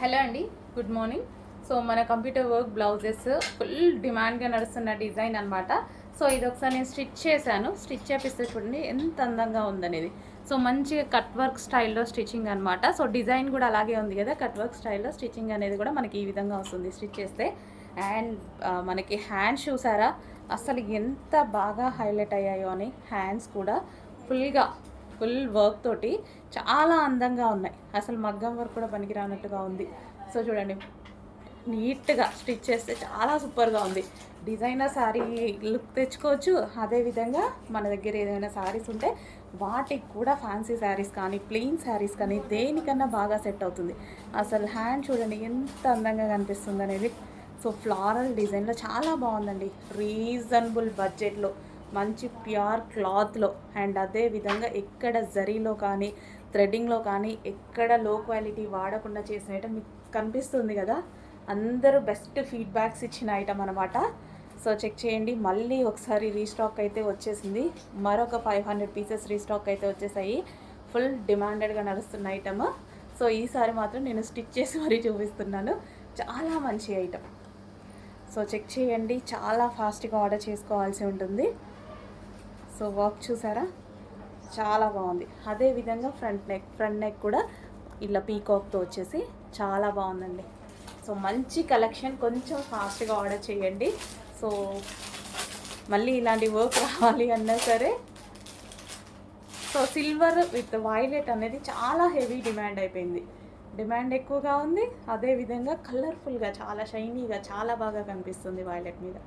Hello అండి good morning. So మన computer work blouses full డిమాండ్గా నడుస్తున్న డిజైన్ అనమాట సో ఇది ఒకసారి నేను స్టిచ్ చేశాను. స్టిచ్ చేపిస్తే చూడండి ఎంత అందంగా ఉందనేది. సో మంచిగా కట్ వర్క్ స్టైల్లో స్టిచ్చింగ్ అనమాట సో డిజైన్ కూడా అలాగే ఉంది కదా కట్ వర్క్ స్టైల్లో స్టిచ్చింగ్ అనేది కూడా మనకి ఈ విధంగా వస్తుంది స్టిచ్ చేస్తే. అండ్ మనకి హ్యాండ్స్ చూసారా? అసలు ఎంత బాగా హైలైట్ అయ్యాయో అని హ్యాండ్స్ కూడా ఫుల్గా ఫుల్ వర్క్ తోటి చాలా అందంగా ఉన్నాయి. అసలు మగ్గం వర్క్ కూడా పనికి రానట్టుగా ఉంది. సో చూడండి నీట్గా స్టిచ్ చేస్తే చాలా సూపర్గా ఉంది. డిజైనర్ శారీ లుక్ తెచ్చుకోవచ్చు. అదేవిధంగా మన దగ్గర ఏదైనా శారీస్ ఉంటే వాటికి కూడా ఫ్యాన్సీ శారీస్ కానీ ప్లెయిన్ శారీస్ కానీ దేనికన్నా బాగా సెట్ అవుతుంది. అసలు హ్యాండ్ చూడండి ఎంత అందంగా కనిపిస్తుంది అనేది. సో ఫ్లారల్ డిజైన్లో చాలా బాగుందండి. రీజనబుల్ బడ్జెట్లో మంచి ప్యూర్ క్లాత్లో అండ్ అదే విధంగా ఎక్కడ జరీలో కానీ థ్రెడ్డింగ్లో కానీ ఎక్కడ లో క్వాలిటీ వాడకుండా చేసిన ఐటమ్ మీకు కనిపిస్తుంది కదా? అందరూ బెస్ట్ ఫీడ్బ్యాక్స్ ఇచ్చిన ఐటమ్ అనమాట సో చెక్ చేయండి. మళ్ళీ ఒకసారి రీస్టాక్ అయితే వచ్చేసింది. మరొక ఫైవ్ హండ్రెడ్ పీసెస్ రీస్టాక్ అయితే వచ్చేసాయి. ఫుల్ డిమాండెడ్గా నడుస్తున్న ఐటమ్ సో ఈసారి మాత్రం నేను స్టిచ్ చేసి మరీ చూపిస్తున్నాను. చాలా మంచి ఐటమ్ సో చెక్ చేయండి. చాలా ఫాస్ట్గా ఆర్డర్ చేసుకోవాల్సి ఉంటుంది. సో వర్క్ చూసారా? చాలా బాగుంది. అదే విధంగా ఫ్రంట్ నెక్ ఫ్రంట్ నెక్ కూడా ఇలా పీకాక్తో వచ్చేసి చాలా బాగుందండి. సో మంచి కలెక్షన్ కొంచెం ఫాస్ట్గా ఆర్డర్ చేయండి. సో మళ్ళీ ఇలాంటి వర్క్ రావాలి అన్నా సరే. సో సిల్వర్ విత్ వైలెట్ అనేది చాలా హెవీ డిమాండ్ అయిపోయింది. డిమాండ్ ఎక్కువగా ఉంది. అదేవిధంగా కలర్ఫుల్గా చాలా షైనీగా చాలా బాగా కనిపిస్తుంది వైలెట్ మీద.